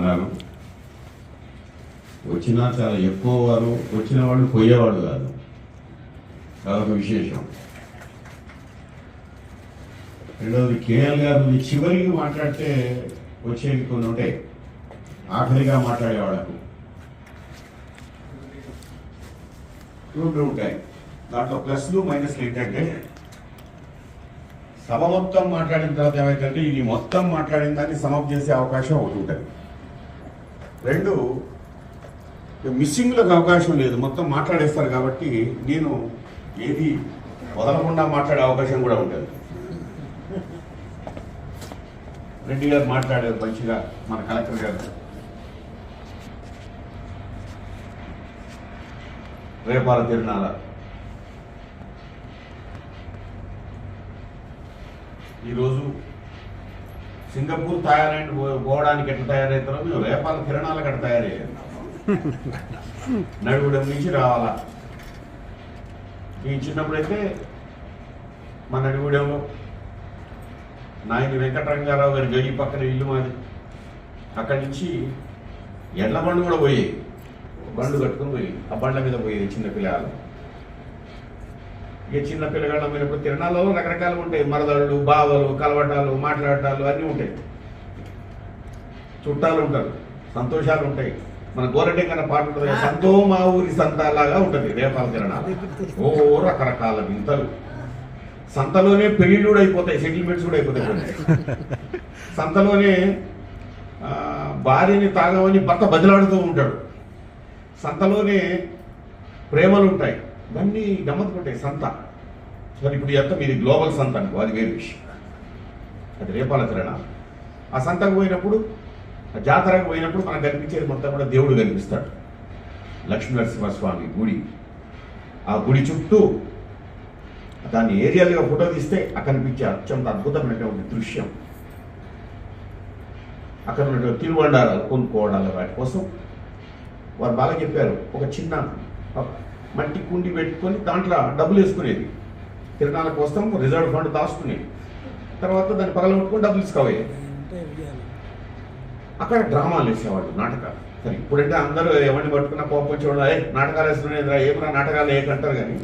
అన్నారు వచ్చినా చాలా ఎక్కువ వారు వచ్చిన వాళ్ళు పోయేవాడు కాదు. అదొక విశేషం. రెండవది కేఎల్ గారు చివరికి మాట్లాడితే వచ్చేవి కొన్ని ఉంటాయి ఆఖరిగా మాట్లాడేవాళ్ళకు. రెండు ఉంటాయి. దాంట్లో ప్లస్లు మైనస్లు ఏంటంటే సభ మొత్తం మాట్లాడిన తర్వాత ఏమైందంటే ఇది మొత్తం మాట్లాడిన దాన్ని సమప్ చేసే అవకాశం ఒకటి ఉంటుంది. రెండు మిస్సింగ్లకు అవకాశం లేదు. మొత్తం మాట్లాడేస్తారు కాబట్టి నేను ఏది వదలకుండా మాట్లాడే అవకాశం కూడా ఉంటుంది రెడ్డి గారు మాట్లాడారు మంచిగా మన కలెక్టర్ గారు. రేపాల తిరునాల. ఈరోజు సింగపూర్ థాయిలాండ్ పోవడానికి ఎట్లా తయారవుతారో మేము రేపాల కిరణాలకు అట్లా తయారయ్యారు. నడుగుడం నుంచి రావాలా. మేము చిన్నప్పుడైతే మా నడుగుడంలో నాయని వెంకటరంగారావు గారి గడి పక్కన ఇల్లు మాది. అక్కడి నుంచి ఎడ్ల బండ్లు కూడా పోయాయి బండ్లు కట్టుకుని పోయి ఆ బండ్ల మీద పోయేది చిన్న పిల్లలు. ఇక చిన్న పిల్లగాళ్ళ మీద ఇప్పుడు తిరణాలలో రకరకాలు ఉంటాయి. మరదళ్ళు బావలు కలవటాలు మాట్లాడటాలు అన్నీ ఉంటాయి. చుట్టాలు ఉంటారు. సంతోషాలు ఉంటాయి. మన గోరటెంకన్న పాట ఉంటుంది సంతో మా ఊరి సంతాలాగా ఉంటుంది రేపాల తిరణాలు. ఓ రకరకాల వింతలు. సంతలోనే పెళ్ళిళ్ళు కూడా అయిపోతాయి సెటిల్మెంట్స్ కూడా అయిపోతాయి. సంతలోనే భార్యని తాగమని భర్త బదిలాడుతూ ఉంటాడు. సంతలోనే ప్రేమలు ఉంటాయి. ఇవన్నీ గమ్మత్తుకుంటాయి సంత. మరి ఇప్పుడు ఎంత మీది గ్లోబల్ సంత అనుకో అది వేరే విషయం. అది రేపాల తిరణ ఆ సంతకు పోయినప్పుడు ఆ జాతరకు పోయినప్పుడు మనకు కనిపించేది మొత్తం కూడా దేవుడు కనిపిస్తాడు. లక్ష్మీ నరసింహస్వామి గుడి. ఆ గుడి చుట్టూ దాన్ని ఏరియాలుగా ఫోటో తీస్తే అక్కడ కనిపించే అత్యంత అద్భుతమైనటువంటి దృశ్యం. అక్కడ ఉన్నటువంటి తిరువండారాలు కొనుక్కోవడాలు వాటి కోసం. వారు బాగా చెప్పారు ఒక చిన్న మట్టి కుండి పెట్టుకొని దాంట్లో డబ్బులు వేసుకునేది. తిరణాల కోసం రిజర్వ్ ఫండ్ దాచుకునేది. తర్వాత దాన్ని పగలగొట్టుకొని డబ్బులు తీసుకోవాలి అక్కడ డ్రామాలు వేసేవాళ్ళు నాటకాలు. సరే ఇప్పుడంటే అందరూ ఎవరిని పట్టుకున్నా కోపం వచ్చేవాళ్ళు "ఏయ్, నాటకాలు వేస్తున్నాయి ఏమన్నా నాటకాలు ఏకంటారు కానీ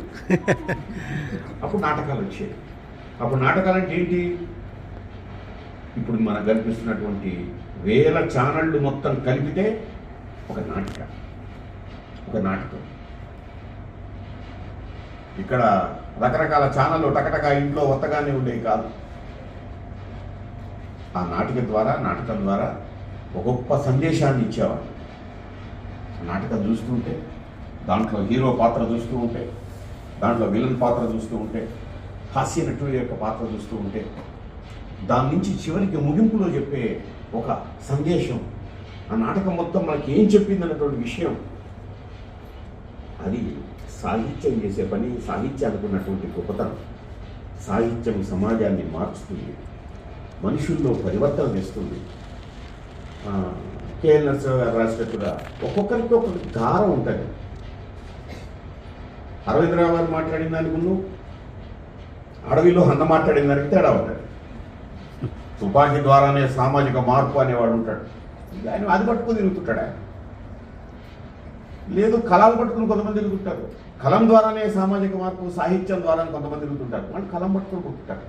అప్పుడు నాటకాలు వచ్చేవి. అప్పుడు నాటకాలు అంటే ఏంటి? ఇప్పుడు మనకు కనిపిస్తున్నటువంటి వేల ఛానళ్ళు మొత్తం కలిపితే ఒక నాటక ఒక నాటకం. ఇక్కడ రకరకాల ఛానళ్ళు టకటక ఇంట్లో ఒత్తగానే ఉండేవి కాదు. ఆ నాటిక ద్వారా నాటకం ద్వారా ఒక గొప్ప సందేశాన్ని ఇచ్చేవాడు ఆ నాటకం చూస్తుంటే దాంట్లో హీరో పాత్ర చూస్తూ ఉంటే దాంట్లో విలన్ పాత్ర చూస్తూ ఉంటే హాస్య నటుడి యొక్క పాత్ర చూస్తూ ఉంటే దాని నుంచి చివరికి ముగింపులో చెప్పే ఒక సందేశం ఆ నాటకం మొత్తం మనకి ఏం చెప్పింది అన్నటువంటి విషయం అది సాహిత్యం చేసే పని సాహిత్యానికి ఉన్నటువంటి గొప్పతనం. సాహిత్యం సమాజాన్ని మార్చుతుంది. మనుషుల్లో పరివర్తన తెస్తుంది. కేఎల్ నరసింహ గారు రాసినట్టుగా ఒక్కొక్కరికి ఒక్కొక్క గారం ఉంటుంది. అరవిందరావు గారు మాట్లాడిన దానికి ముందు అడవిలో అన్న మాట్లాడిన దానికి తేడా ఉంటుంది. తుపాకీ ద్వారానే సామాజిక మార్పు అనేవాడు ఉంటాడు. ఆయన అది పట్టుకుని తిరుగుతుంటాడు ఆయన. లేదు కళలు పట్టుకుని కొంతమంది తిరుగుతుంటారు. కలం ద్వారానే సామాజిక మార్పు సాహిత్యం ద్వారా కొంతమంది తిరుగుతుంటారు. వాళ్ళు కలం పట్టుకుని పుట్టుతారు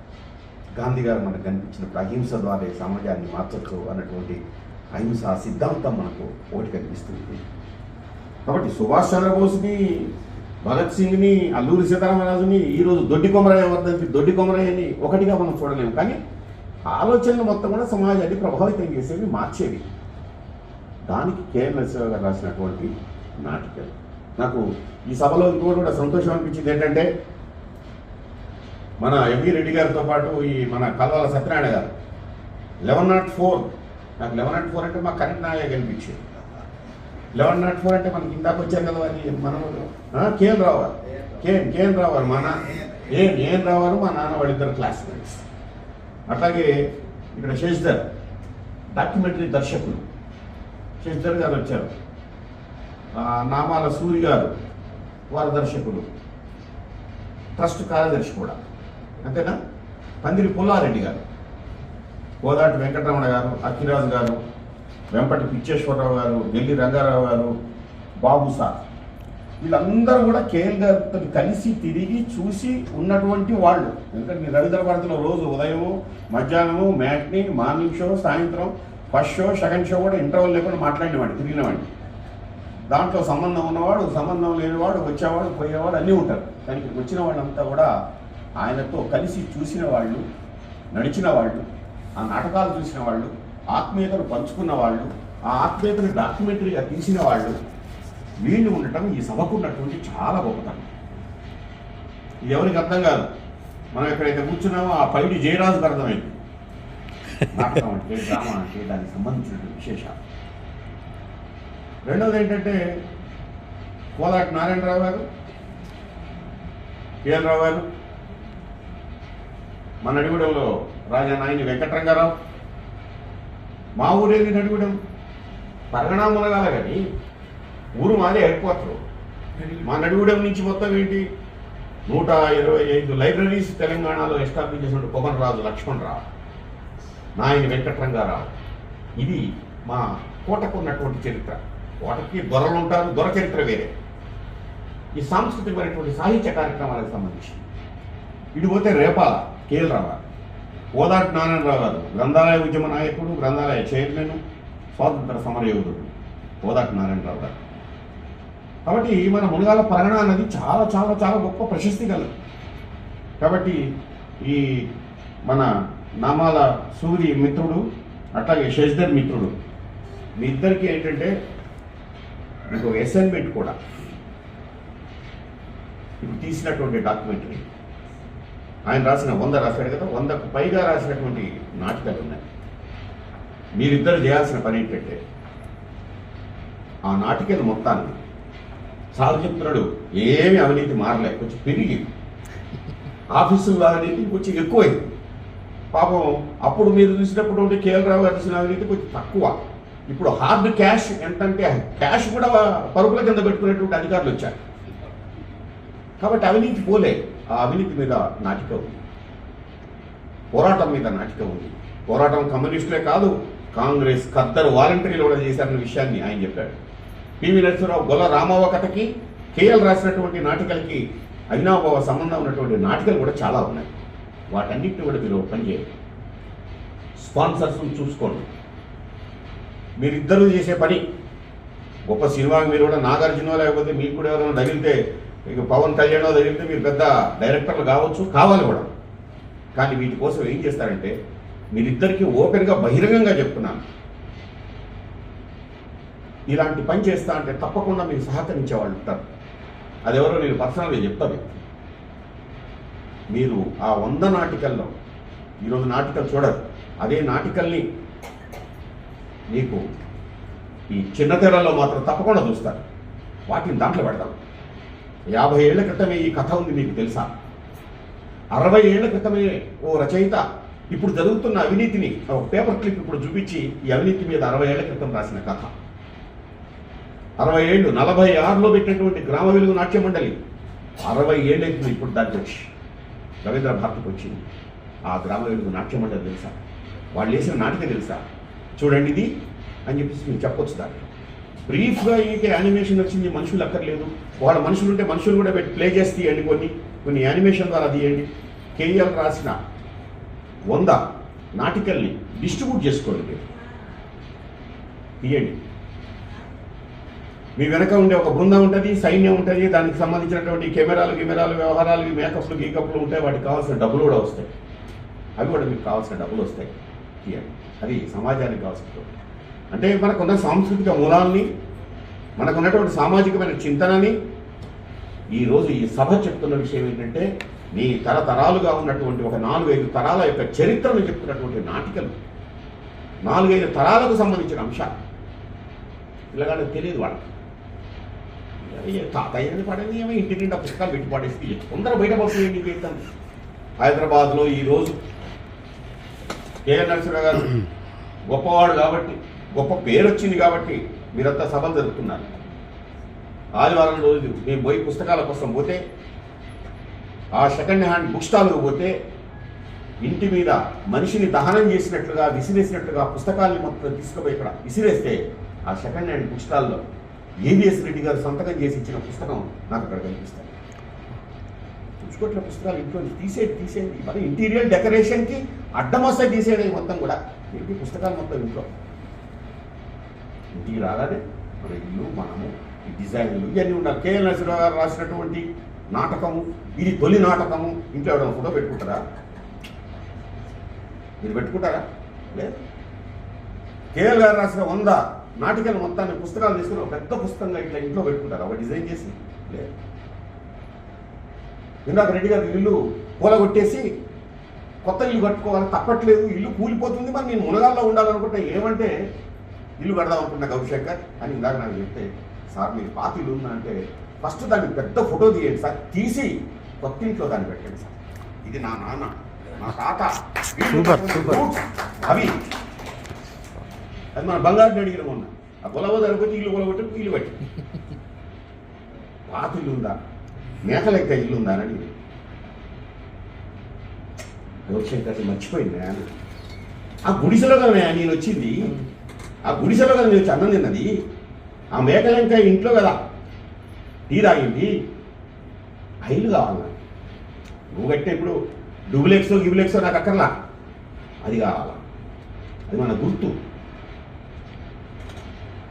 గాంధీ గారు మనకు కనిపించినప్పుడు అహింస ద్వారా సమాజాన్ని మార్చచ్చు అన్నటువంటి అహింస సిద్ధాంతం మనకు ఒకటి కనిపిస్తుంది. కాబట్టి సుభాష్ చంద్రబోస్ని భగత్ సింగ్ని అల్లూరి సీతారామరాజుని ఈరోజు దొడ్డి కొమరయ్య వద్దని దొడ్డి కొమరయ్యని ఒకటిగా మనం చూడలేము. కానీ ఆలోచనలు మొత్తం కూడా సమాజాన్ని ప్రభావితం చేసేవి మార్చేవి. దానికి కేఎల్ గారు రాసినటువంటి నాటికలు. నాకు ఈ సభలో ఇంకోటి కూడా సంతోషం అనిపించింది ఏంటంటే మన ఎంవి రెడ్డి గారితో పాటు ఈ మన కల్వాల సత్యనారాయణ గారు. లెవెన్ నాట్ ఫోర్ నాకు లెవెన్ నాట్ ఫోర్ అంటే మా కరెంట్ నాయే కనిపించింది లెవెన్ నాట్ ఫోర్ అంటే మనకి ఇందాక వచ్చారు కదా అని మనం కేఎన్ రావాలి కేఎన్ కేఎన్ రావాలి మా నాన్న ఏం ఏం రావాలి మా నాన్న వాళ్ళిద్దరు క్లాస్మేట్స్ అట్లాగే ఇక్కడ శశిధర్ డాక్యుమెంటరీ దర్శకులు. శశిధర్ గారు వచ్చారు. నామాల సూరి గారు వారు దర్శకులు ట్రస్ట్ కార్యదర్శి కూడా. అంతేనా? పందిరి పుల్లారెడ్డి గారు. కోదాటి వెంకటరమణ గారు అక్కిరాజు గారు వెంపటి పిచ్చేశ్వరరావు గారు ఢిల్లీ రంగారావు గారు బాబు సార్. వీళ్ళందరూ కూడా కేఎల్ గారితో కలిసి తిరిగి చూసి ఉన్నటువంటి వాళ్ళు. ఎందుకంటే నేను రవీంద్ర భారతిలో రోజు ఉదయము మధ్యాహ్నము మ్యాట్ని మార్నింగ్ షో సాయంత్రం ఫస్ట్ షో సెకండ్ షో కూడా ఇంటర్వల్ లేకుండా మాట్లాడినవాడిని తిరిగినవాడిని. దాంట్లో సంబంధం ఉన్నవాడు సంబంధం లేనివాడు వచ్చేవాడు పోయేవాడు అన్నీ ఉంటారు. కానీ ఇక్కడికి వచ్చిన వాళ్ళంతా కూడా ఆయనతో కలిసి చూసిన వాళ్ళు నడిచిన వాళ్ళు ఆ నాటకాలు చూసిన వాళ్ళు ఆత్మీయతను పంచుకున్న వాళ్ళు ఆ ఆత్మీయతను డాక్యుమెంటరీగా తీసిన వాళ్ళు వీళ్ళు ఉండటం ఈ సభకు ఉన్నటువంటి చాలా గొప్పతనం. ఇది ఎవరికి అర్థం కాదు. మనం ఎక్కడైతే కూర్చున్నామో ఆ పైడి జయరాజుకు అర్థమైంది. నాటకం అంటే డ్రామా అంటే దానికి సంబంధించినటువంటి విశేషాలు. రెండవది ఏంటంటే కోలాటి నారాయణరావు గారు కేఎల్ రావు గారు మన నడిగూడెంలో రాజా నాయని వెంకటరంగారావు మా ఊరేది నడిగూడెం పరగణా మునగాల కానీ ఊరు మాదే హెడ్ క్వార్టర్. మా నడిగూడెం నుంచి మొత్తం ఏంటి? నూట ఇరవై ఐదు లైబ్రరీస్ తెలంగాణలో ఎస్టాబ్లిష్ చేసిన కొమన్ రాజు లక్ష్మణరావు నాయని వెంకటరంగారావు. ఇది మా కోటకున్నటువంటి చరిత్ర. వాటికి దొరలు ఉంటారు దొర చరిత్ర వేరే. ఈ సాంస్కృతికమైనటువంటి సాహిత్య కార్యక్రమాలకు సంబంధించి ఇటు పోతే రేపాల కేఎల్ రావు గారు ఓదాటి నారాయణరావు గారు గ్రంథాలయ ఉద్యమ నాయకుడు గ్రంథాలయ చైర్మన్ స్వాతంత్ర సమరయోధుడు ఓదాటి నారాయణరావు గారు. కాబట్టి మన మునగాల పరగణ అన్నది చాలా చాలా చాలా గొప్ప ప్రశస్తి కలదు కాబట్టి ఈ మన నామాల సూరి మిత్రుడు అట్లాగే శశిధర్ మిత్రుడు మీ ఇద్దరికి ఏంటంటే మీకు అసైన్మెంట్ కూడా. ఇప్పుడు తీసినటువంటి డాక్యుమెంటరీ ఆయన రాసిన వంద రాశాడు కదా వందకు పైగా రాసినటువంటి నాటకాలు ఉన్నాయి. మీరిద్దరు చేయాల్సిన పని ఏంటంటే ఆ నాటికలు మొత్తాన్ని సాగు చెప్తున్నాడు ఏమి అవినీతి మారలే కొంచెం పెరిగి. ఆఫీసుల్లో అవినీతి కొంచెం ఎక్కువైంది. పాపం అప్పుడు మీరు చూసినప్పుడు ఉంటే కేఎల్ రావు గారు చూసిన అవినీతి కొంచెం తక్కువ. ఇప్పుడు హార్డ్ క్యాష్ ఎంతంటే క్యాష్ కూడా పరుగుల కింద పెట్టుకునేటువంటి అధికారులు వచ్చారు. కాబట్టి అవినీతి పోలే. ఆ అవినీతి మీద నాటిక ఉంది. పోరాటం మీద నాటిక ఉంది. పోరాటం కమ్యూనిస్టులే కాదు కాంగ్రెస్ ఖద్దరు వాలంటీర్లు కూడా చేశారన్న విషయాన్ని ఆయన చెప్పాడు. పివి నరసింహరావు గొల్ల రామవ్వ కథకి కేఎల్ రాసినటువంటి నాటికలకి అవినాభావ సంబంధం ఉన్నటువంటి నాటికలు కూడా చాలా ఉన్నాయి. వాటన్నిటిని కూడా మీరు పని స్పాన్సర్స్ చూసుకోండి. మీరిద్దరూ చేసే పని. గొప్ప సినిమాకి మీరు కూడా నాగార్జున లేకపోతే మీకు కూడా ఎవరైనా తగిలితే ఇక పవన్ కళ్యాణ్ తగిలితే మీరు పెద్ద డైరెక్టర్లు కావచ్చు కావాలి కూడా. కానీ వీటి కోసం ఏం చేస్తారంటే మీరిద్దరికీ ఓపెన్గా బహిరంగంగా చెప్తున్నాను. ఇలాంటి పని చేస్తా అంటే తప్పకుండా మీరు సహకరించే వాళ్ళు ఉంటారు. అది ఎవరో నేను పర్సనల్గా చెప్తాను మీరు ఆ వంద నాటికల్లో ఈరోజు నాటికలు చూడరు. అదే నాటికల్ని మీకు ఈ చిన్న తెరల్లో మాత్రం తప్పకుండా చూస్తారు వాటిని దాంట్లో పెడతాం యాభై ఏళ్ళ క్రితమే ఈ కథ ఉంది మీకు తెలుసా? అరవై ఏళ్ళ క్రితమే ఓ రచయిత ఇప్పుడు జరుగుతున్న అవినీతిని ఒక పేపర్ క్లిప్ ఇప్పుడు చూపించి ఈ అవినీతి మీద అరవై ఏళ్ళ క్రితం రాసిన కథ. అరవై ఏళ్ళు నలభై ఆరులో పెట్టినటువంటి గ్రామ వెలుగు నాట్య మండలి. అరవై ఏళ్ళైతుంది ఇప్పుడు దానికి వచ్చి. రవీంద్ర భారతికి వచ్చింది. ఆ గ్రామ వెలుగు నాట్య మండలి తెలుసా? వాళ్ళు వేసిన నాటిక తెలుసా? చూడండి ఇది అని చెప్పేసి మీరు చెప్పొచ్చు దాన్ని. బ్రీఫ్గా ఏంటి యానిమేషన్ వచ్చింది మనుషులు అక్కర్లేదు. వాళ్ళ మనుషులు ఉంటే మనుషులు కూడా పెట్టి ప్లే చేసి తీయండి కొన్ని. కొన్ని యానిమేషన్ ద్వారా తీయండి. కేఎల్ రాసిన వంద నాటికల్ని డిస్ట్రిబ్యూట్ చేసుకోండి మీరు. తీయండి. మీ వెనక ఉండే ఒక బృందం ఉంటుంది సైన్యం ఉంటుంది దానికి సంబంధించినటువంటి కెమెరాలు కెమెరాలు వ్యవహారాలు మేకప్లు గీకప్లు ఉంటాయి వాటికి కావాల్సిన డబ్బులు కూడా వస్తాయి. అవి కూడా మీకు కావాల్సిన డబ్బులు వస్తాయి. తీయండి. అది సమాజానికి కావాల్సిన అంటే మనకున్న సాంస్కృతిక మూలాల్ని మనకున్నటువంటి సామాజికమైన చింతనని ఈరోజు ఈ సభ చెప్తున్న విషయం ఏంటంటే నీ తరతరాలుగా ఉన్నటువంటి ఒక నాలుగైదు తరాల యొక్క చరిత్రను చెప్తున్నటువంటి నాటికలు. నాలుగైదు తరాలకు సంబంధించిన అంశాలు. పిల్లగాళ్ళకి తెలియదు వాళ్ళకి. ఏ తాతయ్య అని ఏమో ఇంటి నిండా పుస్తకాలు పెట్టి పడేసి బయట పడుతుంది జీవితం హైదరాబాద్లో ఈరోజు కేఎల్ నరసింహరావు గారు గొప్పవాడు కాబట్టి గొప్ప పేరు వచ్చింది కాబట్టి మీరంతా సభలు జరుపుతున్నారు. ఆదివారం రోజు మేము పోయి పుస్తకాల కోసం పోతే ఆ సెకండ్ హ్యాండ్ బుక్ స్టాల్కి పోతే ఇంటి మీద మనిషిని దహనం చేసినట్లుగా విసిరేసినట్లుగా పుస్తకాల్ని మొత్తం తీసుకుపోయి ఇక్కడ విసిరేస్తే ఆ సెకండ్ హ్యాండ్ బుక్ స్టాల్లో ఏవిఎస్ రెడ్డి గారు సంతకం చేసి ఇచ్చిన పుస్తకం నాకు అక్కడ కనిపిస్తుంది. తుడుచుకోట్ల పుస్తకాలు ఇంట్లో నుంచి తీసేయండి తీసేయండి. మరి ఇంటీరియర్ డెకరేషన్కి అడ్డం వస్తే తీసేయండి మొత్తం కూడా. ఏంటి పుస్తకాలు మొత్తం ఇంట్లో? ఇంటికి రాగానే మన ఇల్లు మనము ఈ డిజైన్లు ఇవన్నీ ఉండాలి. కేఎల్ నరసింహరావు గారు రాసినటువంటి నాటకము ఇది తొలి నాటకము ఇంట్లో ఎవరైనా ఫోటో పెట్టుకుంటారా? మీరు పెట్టుకుంటారా? లేదు. కేఎల్ గారు రాసిన వంద నాటికల మొత్తాన్ని పుస్తకాలు తీసుకుని ఒక పెద్ద పుస్తకంగా ఇట్లా ఇంట్లో పెట్టుకుంటారా? ఒక డిజైన్ చేసి? లేదు. ఇందాక రెడ్డి గారి ఇల్లు కూలగొట్టేసి కొత్త ఇల్లు కట్టుకోవాలి తప్పట్లేదు ఇల్లు కూలిపోతుంది మరి నేను మునగాల్లో ఉండాలనుకుంటే ఏమంటే ఇల్లు కడదాం అనుకున్నా గౌరీశంకర్ అని ఇందాక నాకు చెప్తే సార్ మీరు పాత ఇల్లు ఉందా? అంటే ఫస్ట్ దాన్ని పెద్ద ఫోటో తీయండి సార్ తీసి కొత్త ఇంట్లో దాన్ని పెట్టండి సార్. ఇది నా నాన్న నా తాత. అవి. అది మన బంగారు అడిగిన మొన్న. ఆ గొలవ జరిగిపోతే ఇల్లు గొలగొట్టి ఇల్లు పెట్టి పాత ఇల్లు ఉందా? మేక లెక్క ఇల్లు ఉందా అని అడిగింది మర్చిపోయింది ఆయన ఆ గుడిసెలో కదా నేను వచ్చింది. ఆ గుడిసెలో కదా నేను అన్నం తిన్నది. ఆ మేకలంక ఇంట్లో కదా. టీ తాగింది. ఆ ఇల్లు కావాలి నువ్వు కట్టే ఇప్పుడు డూబ్లెక్సో గిబ్లెక్సో నాకు అక్కర్లా? అది కావాలా? అది మన గుర్తు.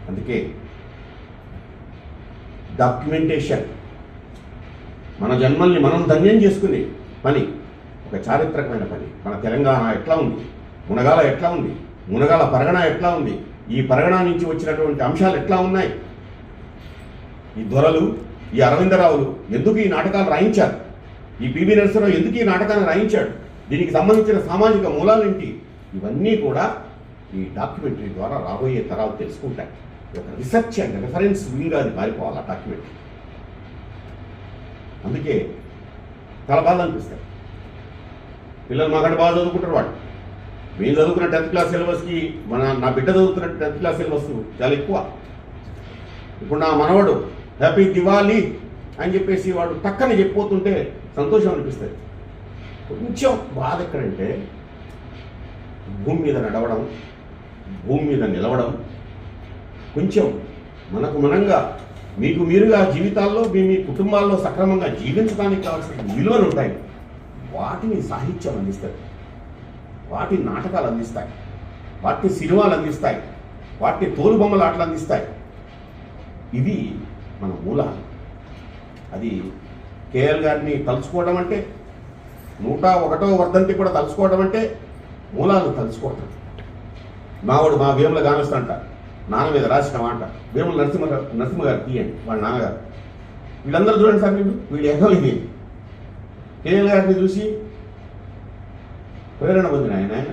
అందుకే డాక్యుమెంటేషన్. మన జన్మల్ని మనం ధన్యం చేసుకునే పని ఒక చారిత్రకమైన పని. మన తెలంగాణ ఎట్లా ఉంది? మునగాల ఎట్లా ఉంది? మునగాల పరగణ ఎట్లా ఉంది? ఈ పరగణ నుంచి వచ్చినటువంటి అంశాలు ఎట్లా ఉన్నాయి? ఈ దొరలు ఈ అరవిందరావులు ఎందుకు ఈ నాటకాలు రాయించారు? ఈ పివి నరసింహరావు ఎందుకు ఈ నాటకాన్ని రాయించాడు? దీనికి సంబంధించిన సామాజిక మూలాలేంటి ఇవన్నీ కూడా ఈ డాక్యుమెంటరీ ద్వారా రాబోయే తరాలు తెలుసుకుంటాయి. ఒక రీసెర్చ్ అండ్ రిఫరెన్స్ వింగ్గా అది మారిపోవాలి ఆ డాక్యుమెంటరీ. అందుకే చాలా బాధ అనిపిస్తాయి పిల్లలు మాకంటే బాగా చదువుకుంటారు వాళ్ళు. మేము చదువుకున్న టెన్త్ క్లాస్ సిలబస్కి మన నా బిడ్డ చదువుతున్న టెన్త్ క్లాస్ సిలబస్ చాలా ఎక్కువ. ఇప్పుడు నా మనవడు హ్యాపీ దివాళీ అని చెప్పేసి వాడు టక్కని చెప్పిపోతుంటే సంతోషం అనిపిస్తుంది. కొంచెం బాధ ఎక్కడంటే భూమి మీద నడవడం భూమి మీద నిలవడం కొంచెం మనకు మనంగా మీకు మీరుగా జీవితాల్లో మీ మీ కుటుంబాల్లో సక్రమంగా జీవించడానికి కావాల్సిన విలువలు ఉంటాయి. వాటిని సాహిత్యం అందిస్తాయి. వాటి నాటకాలు అందిస్తాయి. వాటిని సినిమాలు అందిస్తాయి. వాటిని తోలుబొమ్మలు ఆటలు అందిస్తాయి. ఇవి మన మూల అది కేఎల్ గారిని తలుచుకోవడం అంటే నూట ఒకటో వర్ధంతి కూడా తలుచుకోవడం అంటే మూలాలు తలుచుకోవటం. మావాడు మా వేముల గానొస్తంట నాన్న మీద రాసిన మాట. వేముల నరసింహ నరసింహ గారు తీయండి వాళ్ళ నాన్నగారు. వీళ్ళందరూ చూడండి సార్ వీళ్ళు వీళ్ళు ఎన్నో ఇది. కేఎల్ గారిని చూసి ప్రేరణ పొందిన ఆయన ఆయన.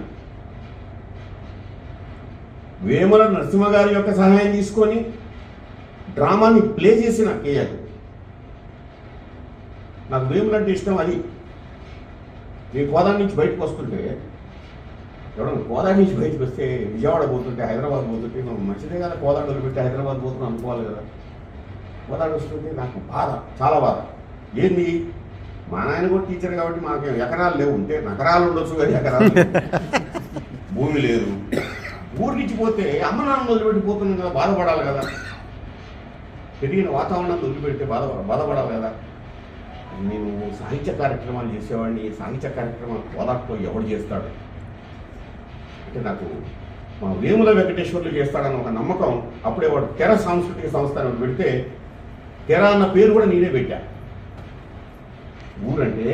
వేముల నరసింహ గారి యొక్క సహాయం తీసుకొని డ్రామాని ప్లే చేసిన కేఎల్. నాకు వేములంటే ఇష్టం అది. నీ కోదాన్ని నుంచి బయటకు వస్తుంటే ఎవడన్నా కోదాడి నుంచి బయటకు వస్తే విజయవాడ పోతుంటే హైదరాబాద్ పోతుంటే మనం మంచిదే కదా కోదాడు వదిలిపెట్టి హైదరాబాద్ పోతున్నాం అనుకోవాలి కదా. కోదాడు వస్తుంటే నాకు బాధ చాలా బాధ. ఏంది? మా నాయన కూడా టీచర్ కాబట్టి మాకు ఎకరాలు లేవు ఉంటే నగరాలు ఉండొచ్చు కానీ ఎకరాలు. భూమి లేదు. ఊరికి పోతే అమ్మ నాన్న వదిలిపెట్టి పోతున్నాం కదా బాధపడాలి కదా. పెరిగిన వాతావరణాన్ని వదిలిపెడితే బాధ బాధపడాలి కదా. నేను సాహిత్య కార్యక్రమాలు చేసేవాడిని. సాహిత్య కార్యక్రమాలు కోదాట్లో ఎవడు చేస్తాడు? అంటే నాకు మా వేముల వెంకటేశ్వర్లు చేస్తాడన్న ఒక నమ్మకం. అప్పుడే వాడు తెర సాంస్కృతిక సంస్థ అని పెడితే తెర అన్న పేరు కూడా నేనే పెట్టా. ఊరంటే